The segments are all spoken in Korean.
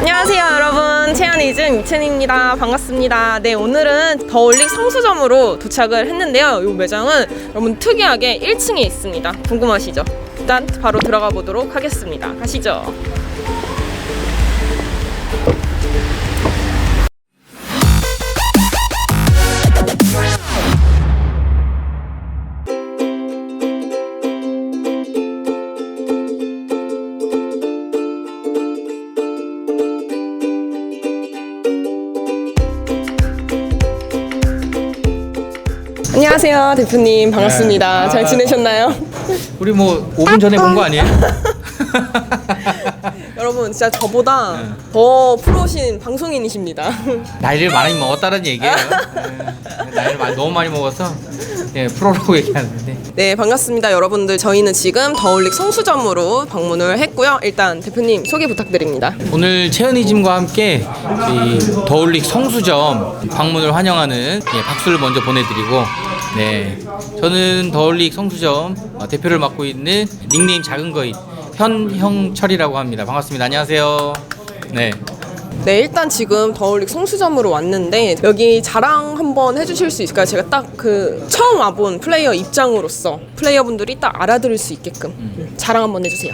안녕하세요 여러분. 채연이즘 이채입니다. 반갑습니다. 네 오늘은 더올릭 성수점으로 도착을 했는데요. 이 매장은 여러분 특이하게 1층에 있습니다. 궁금하시죠? 일단 바로 들어가 보도록 하겠습니다. 가시죠 대표님 반갑습니다 네. 잘 아. 지내셨나요? 우리 뭐 5분 전에 본 거 아니에요? 여러분 진짜 저보다 네. 더 프로신 방송인이십니다 나이를 많이 먹었다는 얘기예요. 네, 나이를 많이, 너무 많이 먹어서 예, 프로라고 얘기하는데 네 반갑습니다 여러분들 저희는 지금 더올릭 성수점으로 방문을 했고요 일단 대표님 소개 부탁드립니다 오늘 채연이짐과 함께 이 더올릭 성수점 방문을 환영하는 예, 박수를 먼저 보내드리고 네 저는 더올릭 성수점 어, 대표를 맡고 있는 닉네임 작은 거인 현형철이라고 합니다. 반갑습니다. 안녕하세요. 네. 네 일단 지금 더올릭 성수점으로 왔는데 여기 자랑 한번 해주실 수 있을까요? 제가 딱 그 처음 와본 플레이어 입장으로서 플레이어분들이 딱 알아들을 수 있게끔 음, 자랑 한번 해주세요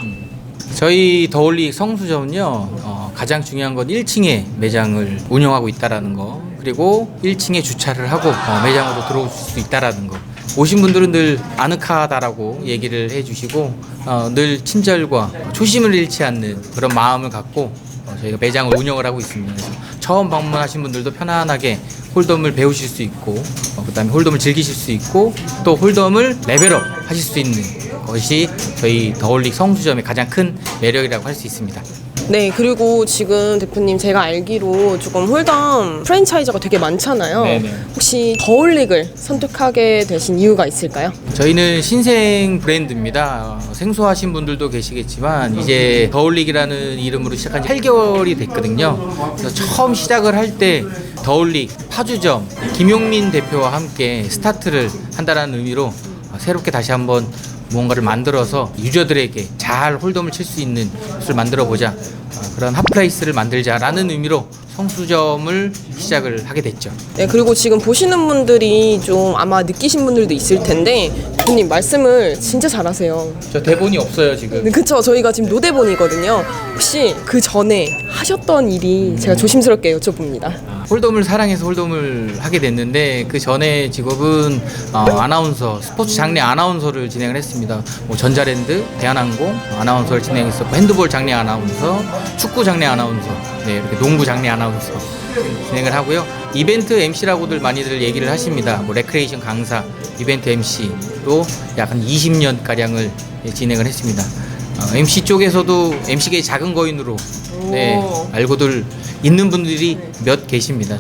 저희 더올릭 성수점은요 어, 가장 중요한 건 1층에 매장을 운영하고 있다라는 거 그리고 1층에 주차를 하고 어, 매장으로 들어올 수 있다라는 거 오신 분들은 늘 아늑하다라고 얘기를 해주시고 어, 늘 친절과 초심을 잃지 않는 그런 마음을 갖고 어, 저희가 매장을 운영을 하고 있습니다. 처음 방문하신 분들도 편안하게 홀덤을 배우실 수 있고 어, 그다음에 홀덤을 즐기실 수 있고 또 홀덤을 레벨업 하실 수 있는 것이 저희 더올릭 성수점의 가장 큰 매력이라고 할 수 있습니다. 네 그리고 지금 대표님 제가 알기로 조금 홀덤 프랜차이즈가 되게 많잖아요 네네. 혹시 더올릭을 선택하게 되신 이유가 있을까요? 저희는 신생 브랜드입니다. 어, 생소하신 분들도 계시겠지만 이제 더올릭이라는 이름으로 시작한 지 8개월이 됐거든요. 그래서 처음 시작을 할 때 더올릭 파주점 김용민 대표와 함께 스타트를 한다는 의미로 어, 새롭게 다시 한번 무언가를 만들어서 유저들에게 잘 홀덤을 칠 수 있는 것을 만들어 보자 어, 그런 핫플레이스를 만들자라는 의미로 성수점을 시작을 하게 됐죠. 네, 그리고 지금 보시는 분들이 좀 아마 느끼신 분들도 있을 텐데 대표님 말씀을 진짜 잘하세요. 저 대본이 없어요 지금. 네, 그쵸. 저희가 지금 노대본이거든요. 혹시 그 전에 하셨던 일이 제가 조심스럽게 여쭤봅니다. 홀덤을 사랑해서 홀덤을 하게 됐는데 그 전에 직업은 어, 아나운서 스포츠 장례 아나운서를 진행을 했습니다. 뭐 전자랜드, 대한항공 아나운서를 진행했었고 핸드볼 장례 아나운서, 축구 장례 아나운서, 네 이렇게 농구 장례 아나운서 진행을 하고요. 이벤트 MC라고들 많이들 얘기를 하십니다. 뭐 레크레이션 강사, 이벤트 MC로 약 한 20년 가량을 진행을 했습니다. 어, MC 쪽에서도 MC계 작은 거인으로 네, 오. 알고들 있는 분들이 몇 계십니다.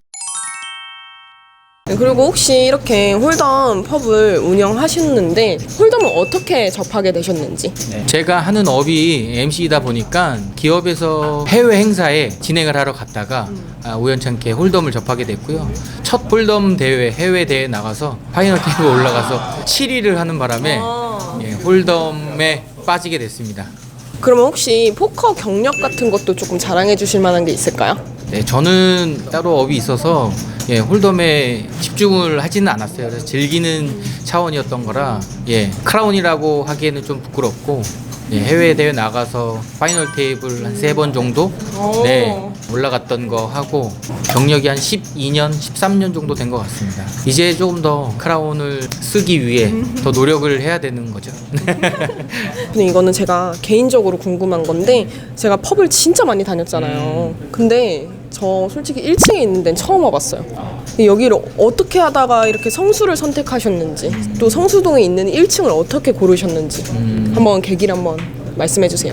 네, 그리고 혹시 이렇게 홀덤 펍을 운영하셨는데 홀덤을 어떻게 접하게 되셨는지? 제가 하는 업이 MC이다 보니까 기업에서 해외 행사에 진행을 하러 갔다가 아, 우연찮게 홀덤을 접하게 됐고요. 첫 홀덤 대회 해외 대회 나가서 파이널 테이블 올라가서 7위를 하는 바람에 아. 예, 홀덤에 빠지게 됐습니다. 그러면 혹시 포커 경력 같은 것도 조금 자랑해 주실 만한 게 있을까요? 네, 저는 따로 업이 있어서 예, 홀덤에 집중을 하지는 않았어요. 그래서 즐기는 차원이었던 거라 예, 크라운이라고 하기에는 좀 부끄럽고 예, 해외 대회 나가서 파이널 테이블 한 세 번 정도 오. 네, 올라갔던 거 하고 경력이 한 12년, 13년 정도 된 것 같습니다. 이제 조금 더 크라운을 쓰기 위해 더 노력을 해야 되는 거죠. 근데 이거는 제가 개인적으로 궁금한 건데 제가 펍을 진짜 많이 다녔잖아요. 근데 저 솔직히 1층에 있는 데는 처음 와봤어요. 여기를 어떻게 하다가 이렇게 성수를 선택하셨는지 또 성수동에 있는 1층을 어떻게 고르셨는지 한번 계기를 한번 말씀해 주세요.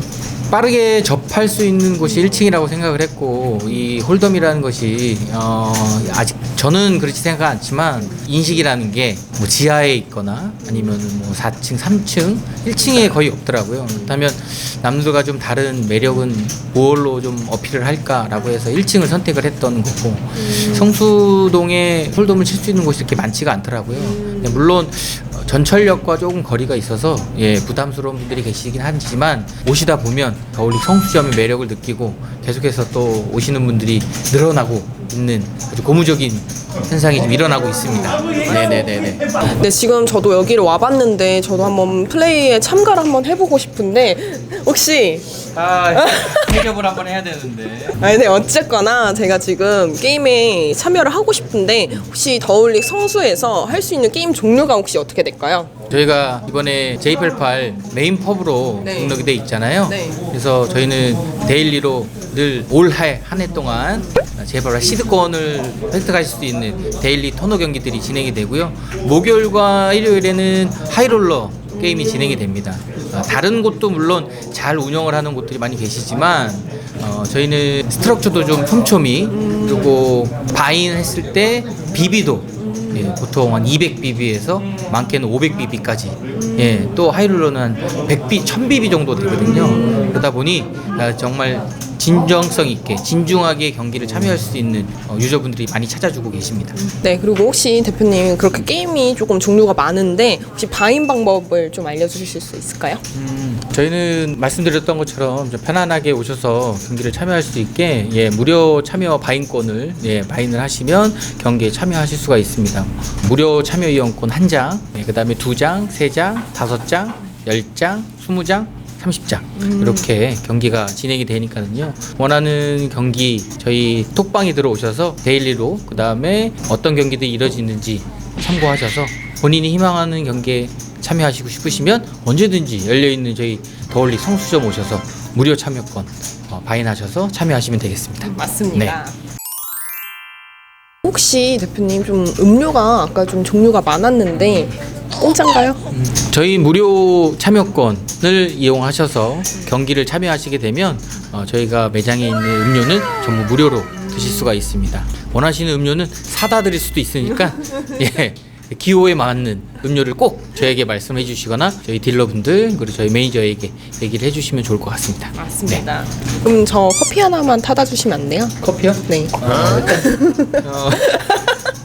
빠르게 접할 수 있는 곳이 1층이라고 생각을 했고 이 홀덤이라는 것이 어, 아직 저는 그렇지 생각 않지만 인식이라는 게 뭐 지하에 있거나 아니면 뭐 4층, 3층, 1층에 거의 없더라고요. 그렇다면 남들과 좀 다른 매력은 뭘로 좀 어필을 할까라고 해서 1층을 선택을 했던 거고 성수동에 홀덤을 칠 수 있는 곳이 이렇게 많지가 않더라고요. 네, 물론 어, 전철역과 조금 거리가 있어서 예, 부담스러운 분들이 계시긴 하지만 오시다 보면 더울리 성수점의 매력을 느끼고 계속해서 또 오시는 분들이 늘어나고 있는 아주 고무적인 현상이 좀 일어나고 있습니다. 네네네네. 네, 지금 저도 여기를 와봤는데 저도 한번 플레이에 참가를 한번 해보고 싶은데 혹시 아, 대접을 한번 해야 되는데. 아니, 네, 어쨌거나 제가 지금 게임에 참여를 하고 싶은데 혹시 더울릭 성수에서 할 수 있는 게임 종류가 혹시 어떻게 될까요? 저희가 이번에 J88 메인 펍으로 네. 등록이 돼 있잖아요. 네. 그래서 저희는 데일리로 늘올한해 동안 J88 시드권을 획득하실 수 있는 데일리 토너 경기들이 진행이 되고요. 목요일과 일요일에는 하이롤러 게임이 진행이 됩니다. 어, 다른 곳도 물론 잘 운영을 하는 곳들이 많이 계시지만 어, 저희는 스트럭처도 좀 촘촘히 그리고 바인 했을 때 비비도 예, 보통 한 200bb에서 많게는 500bb까지 예, 또 하이룰러는 한 100b, 1000bb 정도 되거든요. 그러다 보니 아, 정말 진정성 있게 진중하게 경기를 참여할 수 있는 어, 유저분들이 많이 찾아주고 계십니다. 네, 그리고 혹시 대표님 그렇게 게임이 조금 종류가 많은데 혹시 바인 방법을 좀 알려주실 수 있을까요? 음, 저희는 말씀드렸던 것처럼 좀 편안하게 오셔서 경기를 참여할 수 있게 예, 무료 참여 바인권을 예, 바인을 하시면 경기에 참여하실 수가 있습니다. 무료 참여 이용권 한 장, 예, 그다음에 두 장, 세 장, 다섯 장, 열 장, 스무 장. 30장 이렇게 경기가 진행이 되니까는요 원하는 경기 저희 톡방에 들어오셔서 데일리로 그 다음에 어떤 경기들이 이뤄지는지 참고하셔서 본인이 희망하는 경기에 참여하시고 싶으시면 언제든지 열려있는 저희 더올리 성수점 오셔서 무료 참여권 어, 바인하셔서 참여하시면 되겠습니다. 맞습니다. 혹시 대표님 좀 음료가 아까 좀 종류가 많았는데 공짜인가요? 저희 무료 참여권 을 이용하셔서 경기를 참여하시게 되면 어, 저희가 매장에 있는 음료는 전부 무료로 드실 수가 있습니다. 원하시는 음료는 사다 드릴 수도 있으니까 예. 기호에 맞는 음료를 꼭 저에게 말씀해 주시거나 저희 딜러분들 그리고 저희 매니저에게 얘기를 해 주시면 좋을 것 같습니다. 맞습니다. 그럼 저 커피 하나만 타다 주시면 안 돼요? 네. 커피요? 네. 어,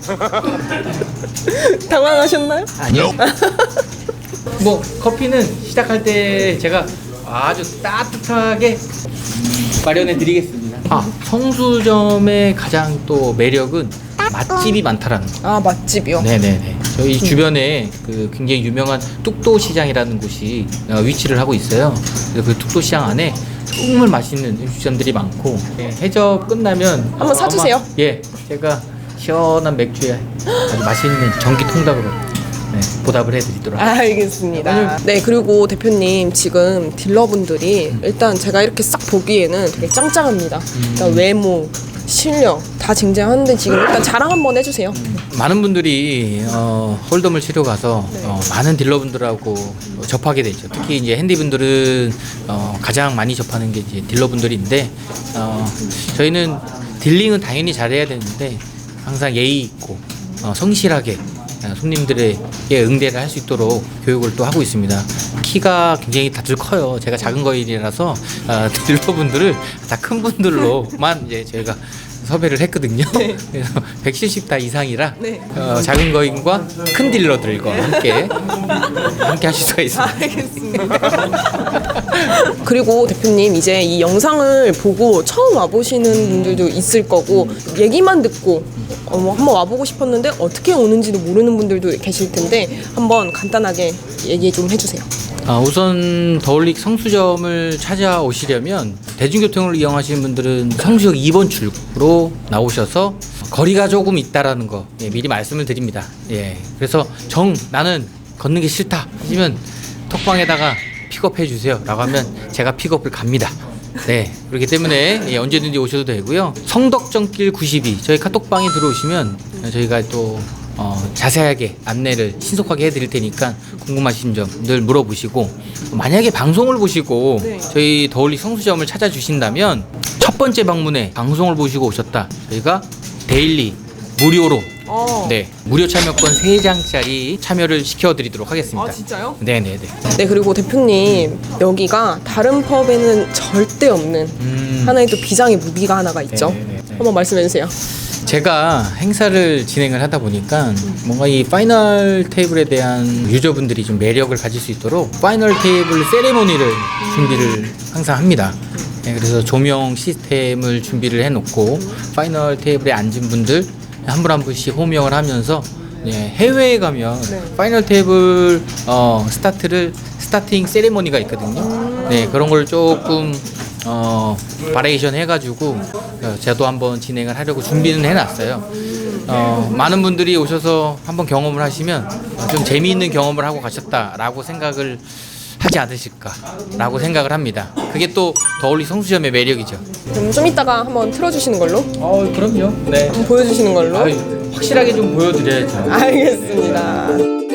당황하셨나요? 아니요. 뭐 커피는 시작할 때 제가 아주 따뜻하게 마련해 드리겠습니다. 아 성수점의 가장 또 매력은 맛집이 많다라는 거. 아 맛집이요. 네네네. 저희 주변에 그 굉장히 유명한 뚝도 시장이라는 곳이 어, 위치를 하고 있어요. 그래서 그 뚝도 시장 안에 정말 맛있는 음식점들이 많고 예, 해적 끝나면 한번 사주세요. 아마- 예, 제가 시원한 맥주에 아주 맛있는 전기 통닭으로 네, 보답을 해드리도록 하겠습니다. 알겠습니다. 네, 그리고 대표님 지금 딜러분들이 일단 제가 이렇게 싹 보기에는 되게 짱짱합니다. 일단 외모, 실력 다 쟁쟁한데 지금 일단 자랑 한번 해주세요. 많은 분들이 어, 홀덤을 치러 가서 어, 많은 딜러분들하고 접하게 되죠. 특히 이제 핸디분들은 어, 가장 많이 접하는 게 이제 딜러분들인데 어, 저희는 딜링은 당연히 잘해야 되는데 항상 예의 있고 어, 성실하게 어, 손님들에게 응대를 할 수 있도록 교육을 또 하고 있습니다. 키가 굉장히 다들 커요. 제가 작은 거인이라서 어, 딜러분들을 다 큰 분들로만 이제 저희가 섭외를 했거든요. 그래서 170 다 이상이라 네. 어, 작은 거인과 큰 딜러들과 함께 함께 하실 수가 있습니다. 그리고 대표님 이제 이 영상을 보고 처음 와보시는 분들도 있을 거고 얘기만 듣고 어, 뭐 한번 와보고 싶었는데 어떻게 오는지도 모르는 분들도 계실 텐데 한번 간단하게 얘기 좀 해주세요. 아, 우선 더올릭 성수점을 찾아오시려면 대중교통을 이용하시는 분들은 성수역 2번 출구로 나오셔서 거리가 조금 있다라는 거 예, 미리 말씀을 드립니다. 예, 그래서 정 나는 걷는 게 싫다 하시면 톡방에다가 픽업해 주세요 라고 하면 제가 픽업을 갑니다. 네, 그렇기 때문에 예, 언제든지 오셔도 되고요. 성덕정길 92 저희 카톡방에 들어오시면 저희가 또 어, 자세하게 안내를 신속하게 해드릴 테니까 궁금하신 점 늘 물어보시고 만약에 방송을 보시고 네. 저희 더올리 성수점을 찾아주신다면 첫 번째 방문에 방송을 보시고 오셨다 저희가 데일리 무료로 어. 네 무료 참여권 3장짜리 참여를 시켜드리도록 하겠습니다 아 진짜요? 네네네 네 그리고 대표님 여기가 다른 펍에는 절대 없는 음, 하나의 또 비장의 무기가 하나가 있죠. 네네네. 한번 말씀해 주세요. 제가 행사를 진행을 하다 보니까 뭔가 이 파이널 테이블에 대한 유저분들이 좀 매력을 가질 수 있도록 파이널 테이블 세레모니를 준비를 항상 합니다. 네, 그래서 조명 시스템을 준비를 해놓고 파이널 테이블에 앉은 분들 한 분 한 분씩 호명을 하면서 네, 해외에 가면 네. 파이널 테이블 어, 스타트를 스타팅 세레모니가 있거든요. 네 그런 걸 조금 어, 바레이션 해가지고 어, 저도 한번 진행을 하려고 준비는 해놨어요. 어, 많은 분들이 오셔서 한번 경험을 하시면 어, 좀 재미있는 경험을 하고 가셨다라고 생각을 하지 않으실까라고 생각을 합니다. 그게 또 더올리 성수점의 매력이죠. 그럼 좀 이따가 한번 틀어주시는 걸로? 어, 그럼요. 네. 한번 보여주시는 걸로? 확실하게 좀 보여드려야죠. 알겠습니다.